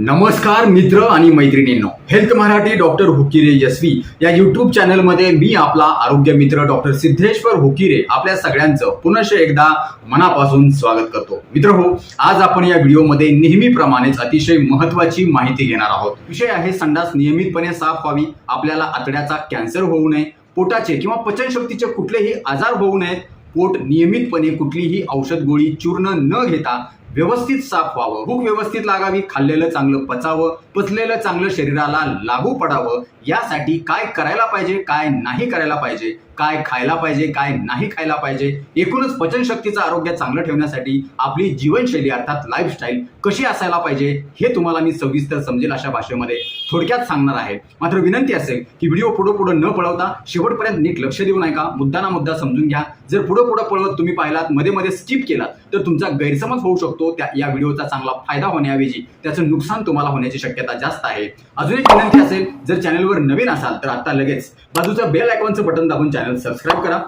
नमस्कार मित्र आणि मैत्रिणींनो. हेल्थ मराठी डॉक्टर हुकिरे यशवी या युट्यूब चॅनलमध्ये मी आपला आरोग्य मित्र डॉक्टर सिद्धेश्वर हुकिरे आपल्या सगळ्यांचं पुनश एकदा मनापासून स्वागत करतो. मित्र हो आज आपण या व्हिडिओमध्ये नेहमीप्रमाणेच अतिशय महत्वाची माहिती घेणार आहोत. विषय आहे संडास नियमितपणे साफ व्हावी आपल्याला आतड्याचा कॅन्सर होऊ नये पोटाचे किंवा पचनशक्तीचे कुठलेही आजार होऊ नयेत पोट नियमितपणे कुठलीही औषध गोळी चूर्ण न घेता व्यवस्थित साफ व्हावं. भूक व्यवस्थित लागावी खाल्लेलं चांगलं पचावं पचलेलं चांगलं शरीराला लागू पडावं. यासाठी काय करायला पाहिजे काय नाही करायला पाहिजे काय खायला पाहिजे काय नाही खायला पाहिजे एकूणच पचनशक्तीचं आरोग्य चांगलं ठेवण्यासाठी आपली जीवनशैली अर्थात लाईफस्टाईल कशी असायला पाहिजे हे तुम्हाला मी सविस्तर समजेल अशा भाषेमध्ये थोडक्यात सांगणार आहे. मात्र विनंती असेल की व्हिडिओ पुढं पुढं न पळवता शेवटपर्यंत नीट लक्ष देऊ नका मुद्दा ना मुद्दा समजून घ्या. जर पुढं पुढं पळवत तुम्ही पाहिलात मध्ये मध्ये स्किप केलात तर तुमचा गैरसमज होऊ शकतो त्या या व्हिडिओचा चांगला फायदा होण्याऐवजी त्याचं नुकसान तुम्हाला होण्याची शक्यता जास्त आहे. अजून एक विनंती असेल जर चॅनलवर नवीन असाल तर आता लगेच बाजूचं बेल आयकॉनचं बटन दाबून चॅनल सबस्क्राईब करा.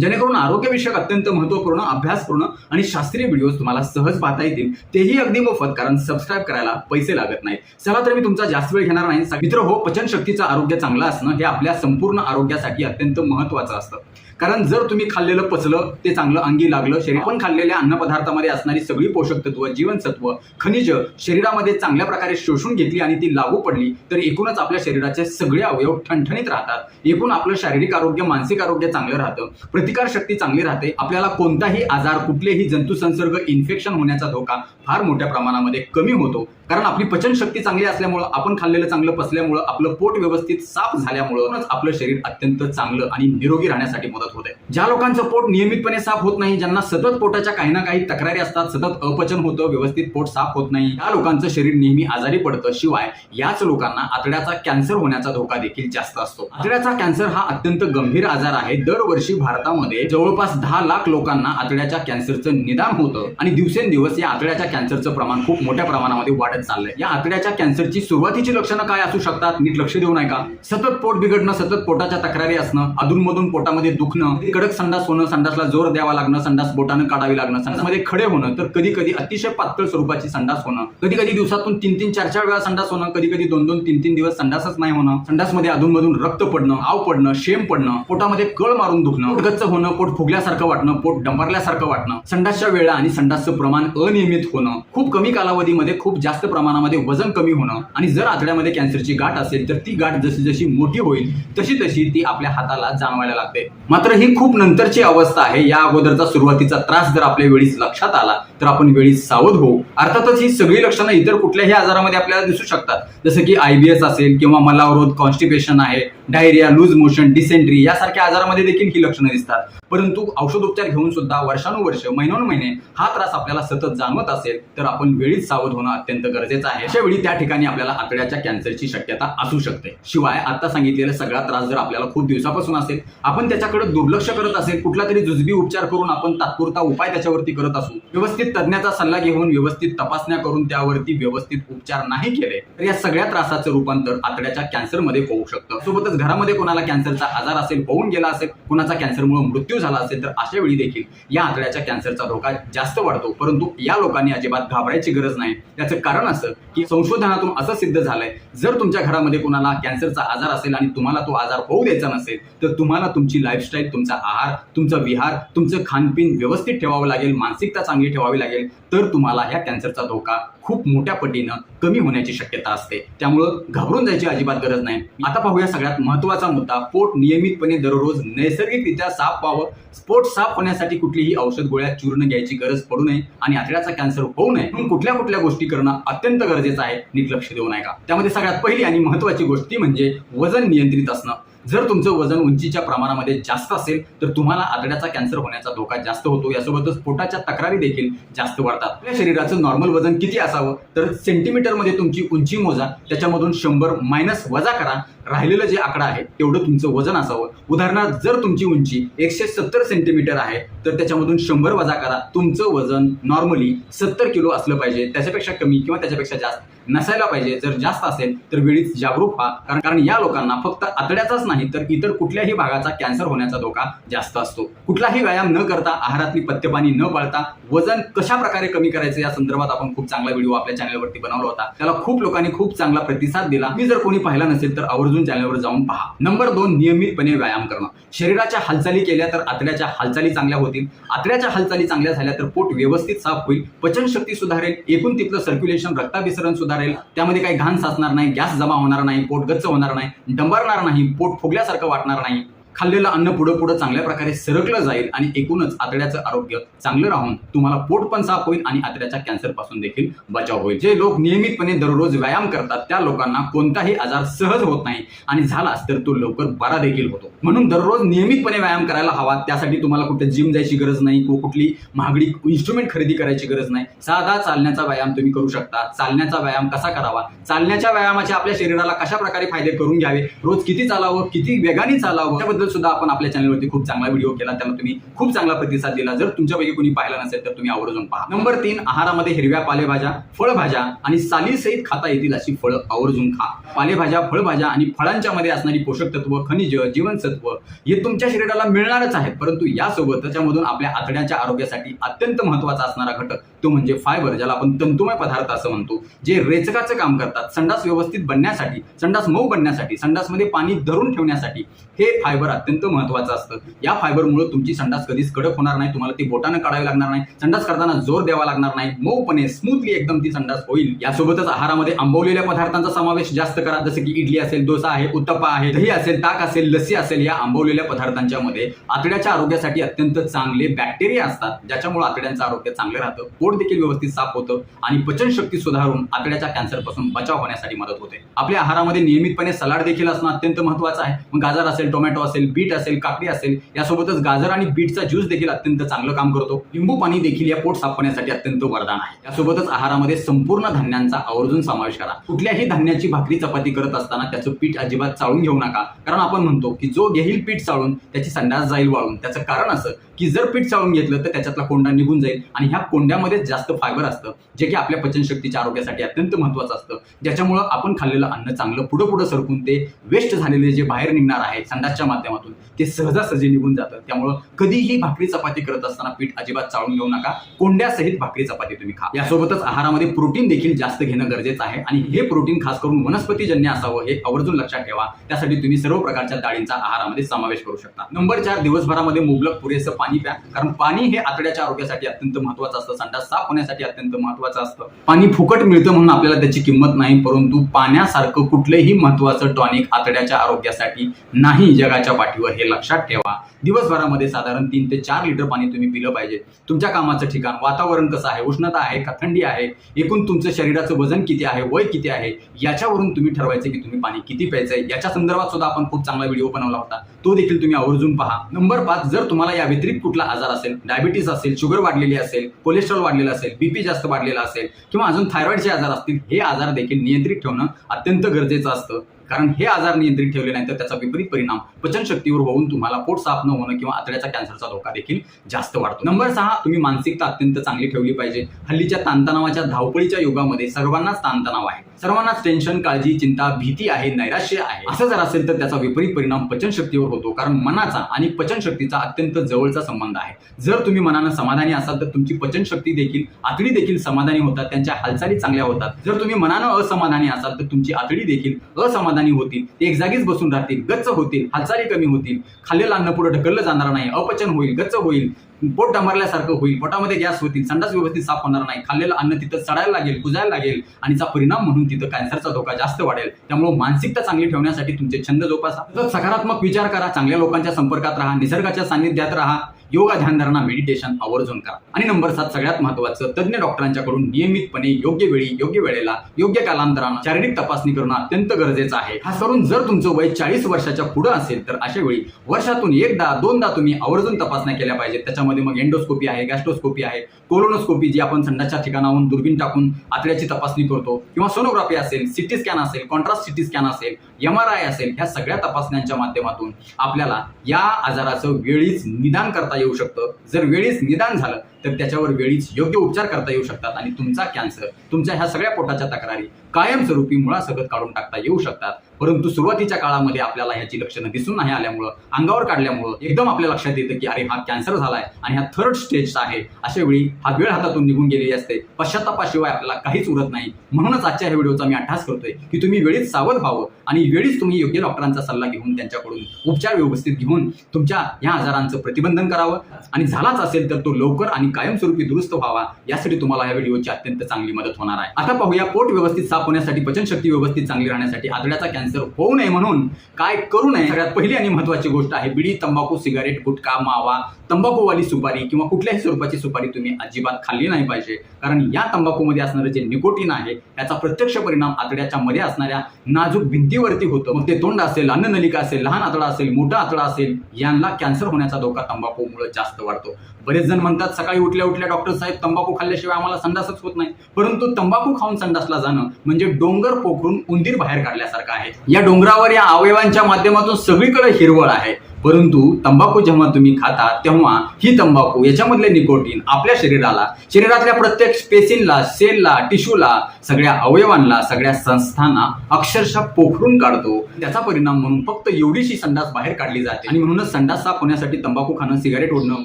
जेणेकरून आरोग्यविषयक अत्यंत महत्त्वपूर्ण अभ्यासपूर्ण आणि शास्त्रीय व्हिडिओज तुम्हाला सहज पाहता येतील. तेही अगदी मोफत कारण सबस्क्राईब करायला पैसे लागत नाहीत. चला तर मी तुमचा जास्त वेळ घेणार नाही. मित्र हो पचनशक्तीचं आरोग्य चांगलं असणं हे आपल्या संपूर्ण आरोग्यासाठी अत्यंत महत्त्वाचं असतं. कारण जर तुम्ही खाल्लेलं पचलं ते चांगलं अंगी लागलं शरीर पण खाल्लेल्या अन्नपदार्थामध्ये असणारी सगळी पोषक तत्व जीवनसत्व खनिज शरीरामध्ये चांगल्या प्रकारे शोषून घेतली आणि ती लागू पडली तर एकूणच आपल्या शरीराचे सगळे अवयव ठणठणीत राहतात. एकूण आपलं शारीरिक आरोग्य मानसिक आरोग्य चांगलं राहतं. प्रतिकार शक्ती चांगली राहते. आपल्याला कोणताही आजार कुठलेही जंतू संसर्ग इन्फेक्शन होण्याचा धोका फार मोठ्या प्रमाणामध्ये कमी होतो. कारण आपली पचनशक्ती चांगली असल्यामुळं आपण खाल्लेलं चांगलं पसल्यामुळं आपलं पोट व्यवस्थित साफ झाल्यामुळं आपलं शरीर अत्यंत चांगलं आणि निरोगी राहण्यासाठी मदत होते ज्या लोकांचं पोट नियमितपणे साफ होत नाही ज्यांना सतत पोटाच्या काही ना काही तक्रारी असतात सतत अपचन होतं व्यवस्थित पोट साफ होत नाही या लोकांचं शरीर नेहमी आजारी पडतं. शिवाय याच लोकांना आतड्याचा कॅन्सर होण्याचा धोका देखील जास्त असतो. आतड्याचा कॅन्सर हा अत्यंत गंभीर आजार आहे. दरवर्षी भारतामध्ये जवळपास दहा लाख लोकांना आतड्याच्या कॅन्सरचं निदान होतं आणि दिवसेंदिवस या आतड्याच्या कॅन्सरचं प्रमाण खूप मोठ्या प्रमाणामध्ये वाढत चाललंय. या आतड्याच्या कॅन्सरची सुरुवातीची लक्षणं काय असू शकतात? नीट लक्ष देऊ नये का सतत पोट बिघडणं सतत पोटाच्या तक्रारी असणं अधूनमधून पोटामध्ये दुखणं कडक संडास होणं संडासला जोर द्यावा लागणं संडास बोटानं काढावी लागणं संडासमध्ये खडे होणं तर कधी कधी अतिशय पातळ स्वरूपाची संडास होणं. कधी कधी दिवसातून तीन तीन चार चार वेळा संडास होणं कधी कधी दोन दोन तीन तीन दिवस संडासच नाही होणं. संडासमध्ये अधूनमधून रक्त पडणं आव पडणं शेम पडणं पोटामध्ये कळ मारून दुखणं. गच्च होणं पोट फुगल्यासारखं वाटणं पोट डंबरल्यासारखं वाटणं. संडासच्या वेळा आणि संडासचं प्रमाण अनियमित होणं. खूप कमी कालावधीमध्ये खूप जास्त प्रमाणामध्ये वजन कमी होणं. आणि जर आतड्यामध्ये कॅन्सरची गाठ असेल तर ती गाठ जशी जशी मोठी होईल तशी तशी ती आपल्या हाताला जाणवायला लागते. मात्र तर ही खूप नंतरची अवस्था आहे. या अगोदरचा सुरुवातीचा त्रास जर आपल्या वेळीच लक्षात आला तर आपण वेळीच सावध होऊ. अर्थातच ही सगळी लक्षणं इतर कुठल्याही आजारामध्ये आपल्याला दिसू शकतात. जसं की आयबीएस असेल किंवा मलावरोध कॉन्स्टिपेशन आहे डायरिया लूज मोशन डिसेंट्री यासारख्या आजारामध्ये देखील ही लक्षणं दिसतात. परंतु औषधोपचार घेऊन सुद्धा वर्षानुवर्ष महिनोन्महिने हा त्रास आपल्याला सतत जाणवत असेल तर आपण वेळीच सावध होणं अत्यंत गरजेचं आहे. अशा वेळी त्या ठिकाणी आपल्याला आतड्याच्या कॅन्सरची शक्यता असू शकते. शिवाय आता सांगितलेला सगळा त्रास जर आपल्याला खूप दिवसापासून असेल आपण त्याच्याकडे दुर्लक्ष करत असेल कुठला तरी जुजबी उपचार करून आपण तात्पुरता उपाय त्याच्यावरती करत असू व्यवस्थित तज्ज्ञाचा सल्ला घेऊन व्यवस्थित तपासण्या करून त्यावरती व्यवस्थित उपचार नाही केले तर या सगळ्या त्रासाचं रूपांतर आतड्याच्या कॅन्सरमध्ये होऊ शकतं. सोबतच घरामध्ये कोणाला कॅन्सरचा आजार असेल होऊन गेला असेल कोणाचा कॅन्सरमुळे मृत्यू झाला असेल तर अशा वेळी देखील या आतड्याच्या कॅन्सरचा धोका जास्त वाढतो. परंतु या लोकांनी अजिबात घाबरायची गरज नाही. याचं कारण असं की संशोधनातून असं सिद्ध झालंय जर तुमच्या घरामध्ये कोणाला कॅन्सरचा आजार असेल आणि तुम्हाला तो आजार होऊ द्यायचा नसेल तर तुम्हाला तुमची लाईफस्टाईल तुमचा आहार तुमचा विहार तुमचं खानपीन व्यवस्थित ठेवावं लागेल मानसिकता चांगली ठेवावी लागेल तर तुम्हाला ह्या कॅन्सरचा धोका खूप मोठ्या पटीनं कमी होण्याची शक्यता असते. त्यामुळं घाबरून जायची अजिबात गरज नाही. आता पाहूया सगळ्यात महत्त्वाचा मुद्दा. पोट नियमितपणे दररोज नैसर्गिकरित्या साफ व्हावं. स्पोट साफ होण्यासाठी कुठलीही औषध गोळ्या चूर्ण घ्यायची गरज पडू नये आणि आतड्याचा कॅन्सर होऊ नये. म्हणून कुठल्या कुठल्या गोष्टी करणं अत्यंत गरजेचं आहे नीट लक्ष देऊ नये का त्यामध्ये सगळ्यात पहिली आणि महत्वाची गोष्ट ती म्हणजे वजन नियंत्रित असणं. जर तुमचं वजन उंचीच्या प्रमाणामध्ये जास्त असेल तर तुम्हाला आतड्याचा कॅन्सर होण्याचा धोका जास्त होतो. यासोबतच पोटाच्या तक्रारी देखील जास्त वाढतात. आपल्या शरीराचं नॉर्मल वजन किती असावं? तर सेंटीमीटरमध्ये तुमची उंची मोजा. त्याच्यामधून शंभर मायनस वजा करा. राहिलेलं जे आकडा आहे तेवढं तुमचं वजन असावं. उदाहरणार्थ जर तुमची उंची एकशे सत्तर सेंटीमीटर आहे तर त्याच्यामधून शंभर वजा करा. तुमचं वजन नॉर्मली सत्तर किलो असलं पाहिजे. त्याच्यापेक्षा कमी किंवा त्याच्यापेक्षा जास्त नसायला पाहिजे. जर जास्त असेल तर वेळीच जागरूक व्हा. कारण कारण या लोकांना फक्त आतड्याचाच नाही तर इतर कुठल्याही भागाचा कॅन्सर होण्याचा धोका जास्त असतो. कुठलाही व्यायाम न करता आहारातली पथ्यपाणी न पाळता वजन कशा प्रकारे कमी करायचं या संदर्भात आपण खूप चांगला व्हिडिओ आपल्या चॅनलवरती बनवला होता. त्याला खूप लोकांनी खूप चांगला प्रतिसाद दिला. मी जर कोणी पाहिला नसेल तर आवर्जून चॅनलवर जाऊन पहा. नंबर दोन नियमितपणे व्यायाम करणं. शरीराच्या हालचाली केल्या तर आतड्याच्या हालचाली चांगल्या होतील. आतड्याच्या हालचाली चांगल्या झाल्या तर पोट व्यवस्थित साफ होईल. पचनशक्ती सुधारेल. एकूण तिथलं सर्क्युलेशन रक्ताभिसरण सुधारेल. त्यामध्ये काही घाण साचणार नाही गॅस जमा होणार नाही पोट गच्च होणार नाही डंबरणार नाही पोट फुगल्यासारखं वाटणार नाही. खाल्लेलं अन्न पुढं पुढं चांगल्या प्रकारे सरकलं जाईल आणि एकूणच आतड्याचं आरोग्य चांगलं राहून तुम्हाला पोट पण साफ होईल आणि आतड्याच्या कॅन्सरपासून देखील बचाव होईल. जे लोक नियमितपणे दररोज व्यायाम करतात त्या लोकांना कोणताही आजार सहज होत नाही आणि झालाच तर तो लवकर बरा देखील होतो. म्हणून दररोज नियमितपणे व्यायाम करायला हवा त्यासाठी तुम्हाला कुठे जिम जायची गरज नाही किंवा कुठली महागडी इन्स्ट्रुमेंट खरेदी करायची गरज नाही. साधा चालण्याचा व्यायाम तुम्ही करू शकता. चालण्याचा व्यायाम कसा करावा? चालण्याच्या व्यायामाचे आपल्या शरीराला कशा प्रकारे फायदे करून घ्यावे? रोज किती चालावं? किती वेगाने चालावं? त्याबद्दल सुद्धा आपण आपल्या चॅनलवरती खूप चांगला व्हिडिओ केला. त्याला तुम्ही खूप चांगला प्रतिसाद दिला. जर तुमच्यापैकी कोणी पाहिला नसेल तर तुम्ही आवर्जून पहा. नंबर तीन आहारामध्ये हिरव्या पालेभाज्या फळभाज्या आणि सालीसहित खाता येतील अशी फळं आवर्जून खा. पालेभाज्या फळभाज्या आणि फळांच्या मध्ये असणारी पोषक तत्व खनिज जीवनसत्व हे तुमच्या शरीराला मिळणारच आहेत. परंतु यासोबत त्याच्यामधून आपल्या आतड्याच्या आरोग्यासाठी अत्यंत महत्त्वाचा असणारा घटक तो म्हणजे फायबर ज्याला आपण तंतुमय पदार्थ असं म्हणतो. जे रेचकाचं काम करतात. संडास व्यवस्थित बनण्यासाठी संडास मऊ बनण्यासाठी संडासमध्ये पाणी धरून ठेवण्यासाठी हे फायबर अत्यंत महत्वाचं असतं. या फायबरमुळे तुमची संडास कधीच कडक होणार नाही तुम्हाला ती बोटानं काढावी लागणार नाही संडास करताना जोर द्यावा लागणार नाही मऊपणे स्मूथली एकदम ती संडास होईल. यासोबतच आहारामध्ये आंबवलेल्या पदार्थांचा समावेश जास्त करा जसं की इडली असेल डोसा आहे उत्तप्पा आहे दही असेल ताक असेल लस्सी असेल या आंबवलेल्या पदार्थांच्या मध्ये आतड्याच्या आरोग्यासाठी अत्यंत चांगले बॅक्टेरिया असतात ज्याच्यामुळे आतड्यांचं आरोग्य चांगलं राहतं पोट देखील व्यवस्थित साफ होतं आणि पचनशक्ती सुधारून आतड्याच्या कॅन्सरपासून बचाव होण्यासाठी मदत होते. आपल्या आहारामध्ये नियमितपणे सलाड देखील असणं अत्यंत महत्वाचं आहे. मग गाजर असेल टोमॅटो असेल बीट असेल काकडी असेल यासोबतच गाजर आणि बीटचा ज्यूस देखील अत्यंत चांगलं काम करतो. लिंबू पाणी देखील या पोट साफण्यासाठी अत्यंत वरदान आहे. यासोबतच आहारामध्ये संपूर्ण धान्यांचा आवर्जून समावेश करा. कुठल्याही धान्याची भाकरी चपाती करत असताना त्याचं पीठ अजिबात चाळून घेऊ नका. कारण आपण म्हणतो की जो घेईल पीठ चाळून त्याची संडास जाईल वाळून. त्याचं कारण असं की जर पीठ चाळून घेतलं तर त्याच्यातला कोंडा निघून जाईल आणि ह्या कोंड्यामध्ये जास्त फायबर असतं जे की आपल्या पचनशक्तीच्या आरोग्यासाठी अत्यंत महत्वाचं असतं. ज्याच्यामुळं आपण खाल्लेलं अन्न चांगलं पुढं पुढं सरकून ते वेस्ट झालेले जे बाहेर निघणार आहे संडासच्या माध्यमातून ते सहजासहजी निघून जातं त्यामुळं कधीही भाकरी चपाती करत असताना पीठ अजिबात चाळून घेऊ नका. कोंड्यासहित भाकरी चपाती तुम्ही खा. यासोबतच आहारामध्ये प्रोटीन देखील जास्त घेणं गरजेचं आहे. आणि हे प्रोटीन खास करून वनस्पतीजन्य असावं हे आवर्जून लक्षात ठेवा. त्यासाठी तुम्ही सर्व प्रकारच्या डाळींचा आहारामध्ये समावेश करू शकता. नंबर चार दिवसभरामध्ये मुबलक पुरेसं पाणी प्या. कारण पाणी हे आतड्याच्या आरोग्यासाठी अत्यंत महत्वाचं असतं. संडास साफ होण्यासाठी अत्यंत महत्वाचं असतं. पाणी फुकट मिळतं म्हणून आपल्याला त्याची किंमत नाही. परंतु पाण्यासारखं कुठलंही महत्वाचं टॉनिक आतड्याच्या आरोग्यासाठी नाही. जगाच्या पाठीवर हे लक्षात ठेवा. दिवसभरामध्ये साधारण तीन ते चार लिटर पाणी तुम्ही पिलं पाहिजे. तुमच्या कामाचं ठिकाण वातावरण कसं आहे उष्णता आहे का थंडी आहे एकूण तुमचं शरीराचं वजन किती आहे वय किती आहे याच्यावरून तुम्ही ठरवायचं की तुम्ही पाणी किती प्यायचं आहे याच्या संदर्भात सुद्धा आपण खूप चांगला व्हिडिओ बनवला होता. तो देखील तुम्ही आवर्जून पहा. नंबर पाच जर तुम्हाला या व्यतिरिक्त कुठला आजार असेल डायबिटीस असेल शुगर वाढलेली असेल कोलेस्ट्रॉल वाढलेला असेल बीपी जास्त वाढलेला असेल किंवा अजून थायरॉइडचे आजार असतील हे आजार देखील नियंत्रित ठेवणं अत्यंत गरजेचं असतं. कारण हे आजार नियंत्रित ठेवले नाही तर त्याचा विपरीत परिणाम पचनशक्तीवर होऊन तुम्हाला पोट साफ न होणं किंवा आतड्याचा कॅन्सरचा धोका देखील जास्त वाढतो. नंबर सहा तुम्ही मानसिकता अत्यंत चांगली ठेवली पाहिजे. हल्लीच्या ताणतणावाच्या धावपळीच्या युगामध्ये सर्वांनाच ताणतणाव आहे. सर्वांनाच टेन्शन काळजी चिंता भीती आहे नैराश्य आहे. असं जर असेल तर त्याचा विपरीत परिणाम पचनशक्तीवर होतो. कारण मनाचा आणि पचनशक्तीचा अत्यंत जवळचा संबंध आहे. जर तुम्ही मनानं समाधानी असाल तर तुमची पचनशक्ती देखील आतडी देखील समाधानी होतात. त्यांच्या हालचाली चांगल्या होतात. जर तुम्ही मनानं असमाधानी असाल तर तुमची आतडी देखील असमाधानी होतील. ते एक जागीच बसून राहतील. गच्च होतील. हालचाली कमी होतील. खाल्लेलं अन्न पुढे ढकललं जाणार नाही. अपचन होईल. गच्च होईल. पोट डांबरल्यासारखं होईल. पोटामध्ये गॅस होतील. संडास व्यवस्थित साफ होणार नाही. खाल्लेलं अन्न तिथं चढायला लागेल कुजायला लागेल आणि त्याचा परिणाम म्हणून तिथं कॅन्सरचा धोका जास्त वाढेल. त्यामुळे मानसिकता चांगली ठेवण्यासाठी तुमचे छंद जोपासा. सकारात्मक विचार करा. चांगल्या लोकांच्या संपर्कात राहा. निसर्गाच्या सान्निध्यात राहा. योगा ध्यानधारणा मेडिटेशन आवर्जून करा. आणि नंबर सात सगळ्यात महत्वाचं तज्ज्ञ डॉक्टरांच्याकडून नियमितपणे योग्य वेळी योग्य वेळेला योग्य कालांतरानं शारीरिक तपासणी करणं अत्यंत गरजेचं आहे. खास करून जर तुमचं वय चाळीस वर्षाच्या पुढे असेल तर अशा वेळी वर्षातून एकदा दोनदा तुम्ही आवर्जून तपासण्या केल्या पाहिजेत. त्याच्यामध्ये मग एंडोस्कोपी आहे गॅस्ट्रोस्कोपी आहे कोलोनोस्कोपी जी आपण संडाच्या ठिकाणाहून दुर्बीण टाकून आतड्याची तपासणी करतो किंवा सोनोग्राफी असेल सिटी स्कॅन असेल कॉन्ट्रास्ट सिटी स्कॅन असेल एम आर आय असेल ह्या सगळ्या तपासण्यांच्या माध्यमातून आपल्याला या आजाराचं वेळीच निदान करता येऊ शकतं. जर वेळीच निदान झालं तर त्याच्यावर वेळीच योग्य उपचार करता येऊ शकतात आणि तुमचा कॅन्सर तुमच्या ह्या सगळ्या पोटाच्या तक्रारी कायमस्वरूपी मुळासकट काढून टाकता येऊ शकतात. परंतु सुरुवातीच्या काळामध्ये आपल्याला ह्याची लक्षणं दिसून नाही आल्यामुळं अंगावर काढल्यामुळं एकदम आपल्या लक्षात येतं की अरे हा कॅन्सर झालाय आणि हा थर्ड स्टेजचा आहे. अशा वेळी हा वेळ हातातून निघून गेलेली असते. पश्चातापाशिवाय आपल्याला काहीच उरत नाही. म्हणूनच आजच्या ह्या व्हिडिओचा मी अभ्यास करतोय की तुम्ही वेळीच सावध व्हावं आणि वेळीच तुम्ही योग्य डॉक्टरांचा सल्ला घेऊन त्यांच्याकडून उपचार व्यवस्थित घेऊन तुमच्या या आजारांचं प्रतिबंधन करावं. आणि झालाच असेल तर तो लवकर आणि कायमस्वरूपी दुरुस्त व्हावा यासाठी तुम्हाला या व्हिडिओची अत्यंत चांगली मदत होणार आहे. आता पाहूया पोट व्यवस्थित साफ होण्यासाठी पचनशक्ती व्यवस्थित चांगली राहण्यासाठी आतड्याचा कॅन्सर होऊ नये म्हणून काय करू नये सगळ्यात पहिली आणि महत्वाची गोष्ट आहे बिडी तंबाखू सिगारेट गुटखा मावा तंबाखूवाली सुपारी किंवा कुठल्याही स्वरूपाची सुपारी तुम्ही अजिबात खाल्ली नाही पाहिजे. कारण या तंबाखूमध्ये असणारं जे निकोटीन आहे याचा प्रत्यक्ष परिणाम आतड्याच्या मध्ये असणाऱ्या नाजूक भिंतीवरती होतो. मग ते तोंड असेल अन्ननलिका असेल लहान आतडा असेल मोठा आतडा असेल यांना कॅन्सर होण्याचा धोका तंबाखूमुळे जास्त वाढतो. बरेच जण म्हणतात सकाळी उठल्या उठल्या डॉक्टर साहेब तंबाखू खाल्ल्याशिवाय आम्हाला संडासच होत नाही. परंतु तंबाखू खाऊन संडासला जाणं म्हणजे डोंगर पोखरून उंदीर बाहेर काढल्यासारखं आहे. या डोंगरावर या अवयवांच्या माध्यमातून सगळीकडे हिरवळ आहे. परंतु तंबाखू जेव्हा तुम्ही खाता तेव्हा ही तंबाखू याच्यामधले निकोटीन आपल्या शरीराला शरीरातल्या प्रत्येक स्पेसिनला सेलला टिश्यूला सगळ्या अवयवांना सगळ्या संस्थांना अक्षरशः पोखरून काढतो. त्याचा परिणाम म्हणून फक्त एवढीशी संडास बाहेर काढली जाते. आणि म्हणूनच संडास साफ होण्यासाठी तंबाखू खाणं सिगारेट ओढणं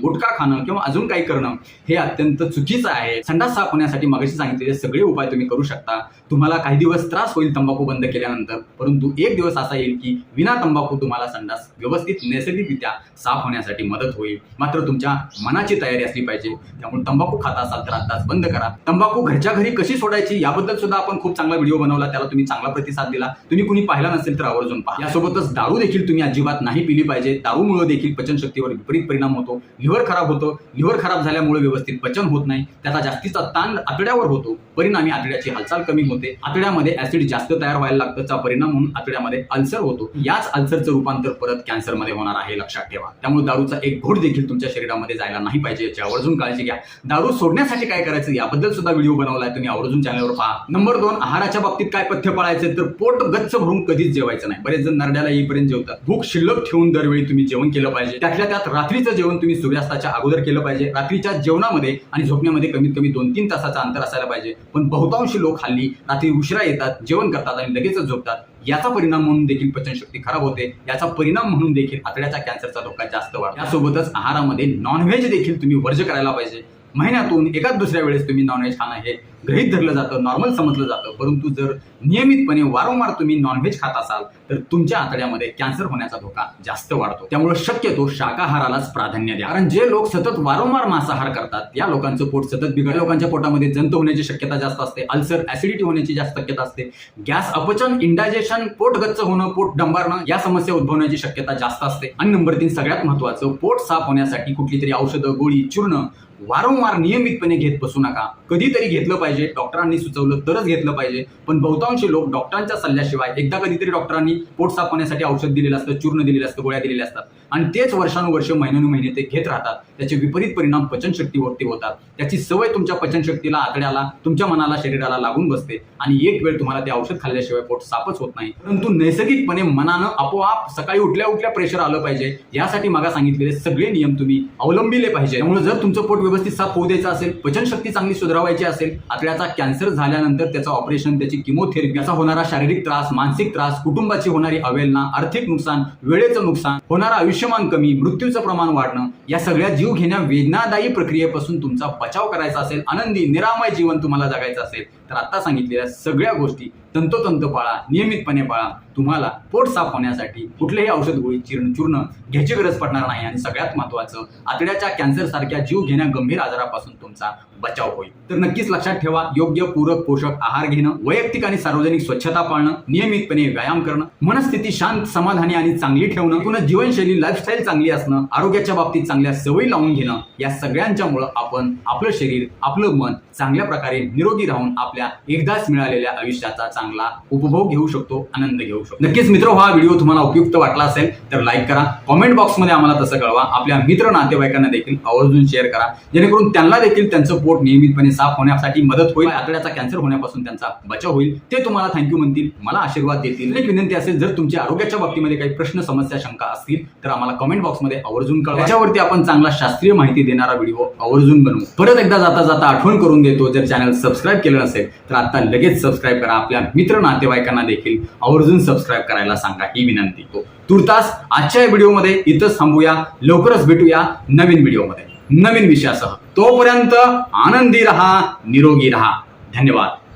गुटखा खाणं किंवा अजून काही करणं हे अत्यंत चुकीचं आहे. संडास साफ होण्यासाठी मागाशी सांगितलेले सगळे उपाय तुम्ही करू शकता. तुम्हाला काही दिवस त्रास होईल तंबाखू बंद केल्यानंतर परंतु एक दिवस असा येईल की विना तंबाखू तुम्हाला संडास व्यवस्थित नैसर्गिकरित्या साफ होण्यासाठी मदत होईल. मात्र तुमच्या मनाची तयारी असली पाहिजे. त्यामुळे तंबाखू खाता असाल तर आताच बंद करा. तंबाखू घरच्या घरी कशी सोडायची याबद्दल सुद्धा आपण खूप चांगला व्हिडिओ बनवला. त्याला तुम्ही चांगला प्रतिसाद दिला. तुम्ही कुणी पाहिला नसेल तर आवर्जून पहा. यासोबतच दारू देखील तुम्ही अजिबात नाही पिली पाहिजे. दारूमुळे देखील पचनशक्तीवर विपरीत परिणाम होतो. लिव्हर खराब होतो. लिव्हर खराब झाल्यामुळे व्यवस्थित पचन होत नाही. त्याचा जास्तीचा ताण आतड्यावर होतो. परिणामी आतड्याची हालचाल कमी होते. आतड्यामध्ये ऍसिड जास्त तयार व्हायला लागतं. त्याचा परिणाम म्हणून आतड्यामध्ये अल्सर होतो. याच अल्सरचं रूपांतर परत कॅन्सरमध्ये होणार आहे लक्षात ठेवा. त्यामुळे दारूचा एक घोट देखील तुमच्या शरीरामध्ये जायला नाही पाहिजे याची आवर्जून काळजी घ्या. दारू सोडण्यासाठी काय करायचं? याबद्दल सुद्धा व्हिडिओ बनवला आहे तुम्ही आवर्जून चॅनलवर पहा. नंबर दोन आहाराच्या बाबतीत काय पथ्य पाळायचे? तर पोट गच्च भरून कधीच जेवायचं नाही. बरेच जण नरड्याला येईपर्यंत जेवतात. भूक शिल्लक ठेवून दरवेळी तुम्ही जेवण केलं पाहिजे. त्यातल्या त्यात रात्रीचं जेवण तुम्ही सूर्यास्ताच्या अगोदर केलं पाहिजे. रात्रीच्या जेवणामध्ये आणि झोपण्यामध्ये कमीत कमी दोन तीन तासाचा अंतर असायला पाहिजे. पण बहुतांशी लोक हल्ली रात्री उशिरा येतात जेवण करतात आणि लगेचच झोपतात. याचा परिणाम म्हणून देखील पचनशक्ती खराब होते. याचा परिणाम म्हणून देखील आतड्याचा कॅन्सरचा धोका जास्त वाढतो. यासोबतच आहारामध्ये नॉनव्हेज देखील तुम्ही वर्ज करायला पाहिजे. महिन्यातून एकाच दुसऱ्या वेळेस तुम्ही नॉनव्हेज खाणं हे गृहीत धरलं जातं नॉर्मल समजलं जातं. परंतु जर नियमितपणे वारंवार तुम्ही नॉनव्हेज खात असाल तर तुमच्या आतड्यामध्ये कॅन्सर होण्याचा धोका जास्त वाढतो. त्यामुळे शक्यतो शाकाहारालाच प्राधान्य द्या. कारण जे लोक सतत वारंवार मांसाहार करतात या लोकांचं पोट सतत बिघड लोकांच्या पोटामध्ये जंत होण्याची शक्यता जास्त असते अल्सर ऍसिडिटी होण्याची जास्त शक्यता असते. गॅस अपचन इंडायजेशन पोट गच्च होणं पोट डंबारणं या समस्या उद्भवण्याची शक्यता जास्त असते. आणि नंबर तीन सगळ्यात महत्वाचं पोट साफ होण्यासाठी कुठली तरी औषधं गोळी चूर्ण वारंवार नियमितपणे घेत बसू नका. कधीतरी घेतलं पाहिजे डॉक्टरांनी सुचवलं तरच घेतलं पाहिजे. पण बहुतांश लोक डॉक्टरांच्या सल्ल्याशिवाय एकदा कधीतरी डॉक्टरांनी पोट साफ होण्यासाठी औषध दिलेलं असतं चूर्ण दिलेलं असतं गोळ्या दिलेल्या असतात. आणि तेच वर्षानुवर्ष महिन्यानुमहिने ते घेत राहतात. त्याचे विपरीत परिणाम पचनशक्तीवरती होतात. त्याची सवय तुमच्या पचनशक्तीला आतड्याला तुमच्या मनाला शरीराला लागून बसते. आणि एक वेळ तुम्हाला ते औषध खाल्ल्याशिवाय पोट साफच होत नाही. परंतु नैसर्गिकपणे मनानं आपोआप सकाळी उठल्या उठल्या प्रेशर आलं पाहिजे. यासाठी मागा सांगितलेले सगळे नियम तुम्ही अवलंबिले पाहिजे. त्यामुळे जर तुमचं पोट व्यवस्थित साफ होऊ द्यायचं असेल पचनशक्ती चांगली सुधारावायची असेल आतड्याचा कॅन्सर झाल्यानंतर त्याचं ऑपरेशन त्याची किमोथेरपी याचा होणारा शारीरिक त्रास मानसिक त्रास कुटुंबाची होणारी अवेलना आर्थिक नुकसान वेळेचं नुकसान होणारा आयुष्यमान कमी मृत्यूचं प्रमाण वाढणं या सगळ्या जीव घेण्या वेदनादायी प्रक्रियेपासून तुमचा बचाव करायचा असेल आनंदी निरामय जीवन तुम्हाला जगायचं असेल. तर आता सांगितलेल्या सगळ्या गोष्टी तंतोतंत पाळा नियमितपणे पाळा. तुम्हाला पोट साफ होण्यासाठी कुठलेही औषध गोळी चिरण चूर्ण घ्यायची गरज पडणार नाही आणि सगळ्यात महत्वाचं आतड्याच्या कॅन्सर सारख्या जीव घेण्या गंभीर आजारापासून तुमचा बचाव होईल. तर नक्कीच लक्षात ठेवा योग्य पूरक पोषक आहार घेणं वैयक्तिक आणि सार्वजनिक स्वच्छता पाळणं नियमितपणे व्यायाम करणं मनस्थिती शांत समाधानी आणि चांगली ठेवणं पुन्हा जीवनशैली लाईफस्टाईल चांगली असणं आरोग्याच्या बाबतीत चांगल्या सवयी लावून घेणं या सगळ्यांच्यामुळं आपण आपलं शरीर आपलं मन चांगल्या प्रकारे निरोगी राहून आपल्या आपल्या एकदाच मिळालेल्या आयुष्याचा चांगला उपभोग घेऊ शकतो आनंद घेऊ शकतो. नक्कीच मित्र हा व्हिडिओ तुम्हाला उपयुक्त वाटला असेल तर लाईक करा. कॉमेंट बॉक्समध्ये आम्हाला तसं कळवा. आपल्या मित्र नातेवाईकांना देखील आवर्जून शेअर करा. जेणेकरून त्यांना देखील त्यांचं पोट नियमितपणे साफ होण्यासाठी मदत होईल. आतड्याचा कॅन्सर होण्यापासून त्यांचा बचाव होईल. ते तुम्हाला थँक्यू म्हणतील. मला आशीर्वाद देतील. एक विनंती असेल जर तुमच्या आरोग्याच्या बाबतीमध्ये काही प्रश्न समस्या शंका असतील तर आम्हाला कमेंट बॉक्समध्ये आवर्जून कळवा. त्याच्यावरती आपण चांगला शास्त्रीय माहिती देणारा व्हिडिओ आवर्जून बनवू. परत एकदा जाता जाता आठवण करून देतो. जर चॅनल सबस्क्राईब केलं नसेल तर आता लगेच सबस्क्राईब करा. आपल्या मित्र नातेवाईकांना देखील आवर्जून सबस्क्राईब करायला सांगा. ही विनंती. हो. तुर्तास आजच्या या व्हिडिओमध्ये इथंच थांबूया. लवकरच भेटूया नवीन व्हिडिओमध्ये. नवीन विषयासह. तोपर्यंत आनंदी रहा निरोगी रहा. धन्यवाद.